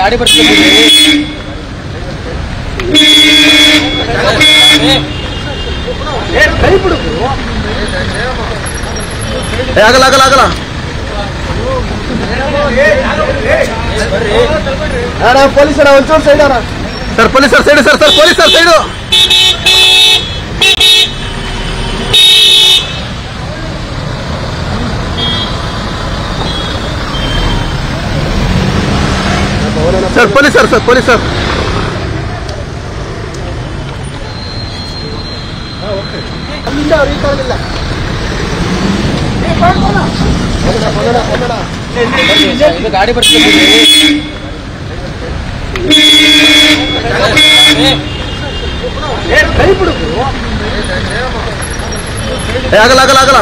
ಗಾಡಿ ಬರ್ತಿದೆ ಏ, ಆಗಲ್ಲ ಆಗಲ್ಲ ಆಗಲ್ಲ. ಪೊಲೀಸರ ಒಂಚೂರು ಸೈಡ್ ಸರ್ ಪೊಲೀಸರ್ ಸೈಡ್ ಸರ್ ಸರ್ ಪೊಲೀಸರ್ ಸೈಡು. ಸರ್ ಪೊಲೀಸರ್ ಸರ್ ಪೊಲೀಸರ್ ಅಲ್ಲಿಂದ ಅವ್ರು ಗಾಡಿ ಬರ್ತೀನಿ ಕೈ ಬಿಡು ಆಗಲ್ಲ. ಆಗಲ್ಲ ಆಗಲ್ಲ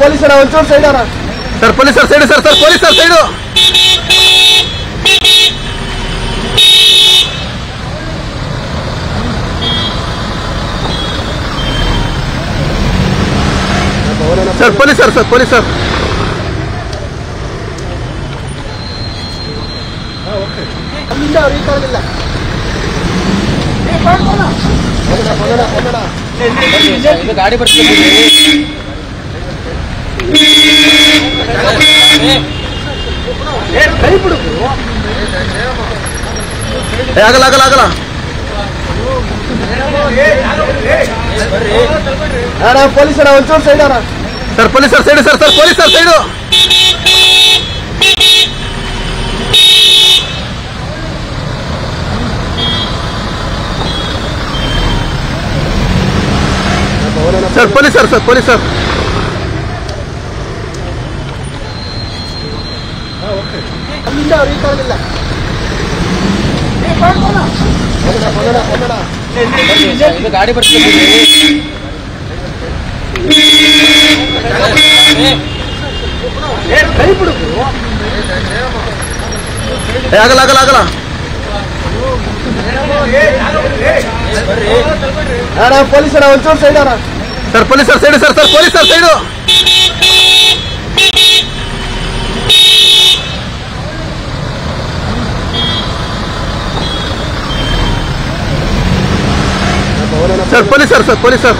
ಪೊಲೀಸರ ಒಂಚೂರು ಸೈಡ್ ಅಣ್ಣ. ಸರ್ ಪೊಲೀಸರ್ ಸೈಡು ಸರ್ ಸರ್ ಪೊಲೀಸರ್ ಸೈಡು. ಸರ್ ಪೊಲೀಸರ್ ಸರ್ ಪೊಲೀಸರ್. ಗಾಡಿ ಬರ್ತಿದೆ. ಕೈ ಬಿಡು ಏ, ಆಗಲ್ಲ ಆಗಲ್ಲ ಆಗಲ್ಲ. ಅಣ್ಣ ಪೊಲೀಸರ ಒಂಚೂರು ಸೈಡ್ ಅಣ್ಣ. ಸರ್ ಪೊಲೀಸರ್ ಸೈಡು ಸರ್ ಸರ್ ಪೊಲೀಸರ್ ಸೈಡು. ಸರ್ ಪೊಲೀಸರ್ ಸರ್ ಪೊಲೀಸರ್. ಅಲ್ಲಿಂದ ಕಡೆಗಿಲ್ಲ ಇದು ಗಾಡಿ ಬರ್ತಿದೆ ಕೈ ಬಿಡು ಏ, ಆಗಲ್ಲ ಆಗಲ್ಲ ಆಗಲ್ಲ. ಅಣ್ಣ ಪೊಲೀಸರ ಒಂಚೂರು ಸೈಡ್ ಅಣ್ಣ ಸರ್ ಪೊಲೀಸರ್ side sir sir ಪೊಲೀಸರ್ side. Sir police sir sir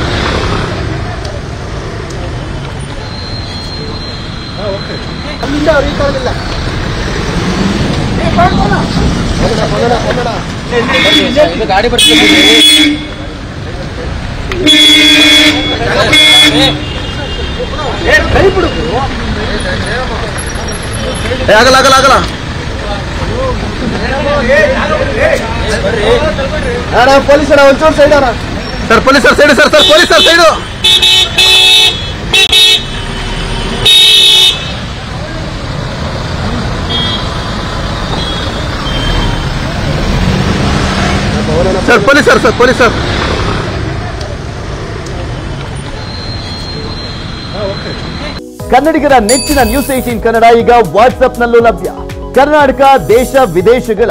ಕಡೆಗಿಲ್ಲ ಇದು ಗಾಡಿ ಏ, ಆಗಲ್ಲ ಆಗಲ್ಲ ಆಗಲ್ಲ. ಪೊಲೀಸರ ಒಂಚೂರು ಸೈಡ್ ಅಣ್ಣ ಸರ್ ಪೊಲೀಸರ್ side, sir sir ಪೊಲೀಸರ್ side. Sir, police sir sir ಪೋಲಿ ಸರ್. ಕನ್ನಡಿಗರ ನೆಚ್ಚಿನ ನ್ಯೂಸ್ ಏಟೀನ್ ಕನ್ನಡ ಈಗ ವಾಟ್ಸ್ಆಪ್ನಲ್ಲೂ ಲಭ್ಯ. ಕರ್ನಾಟಕ, ದೇಶ, ವಿದೇಶಗಳ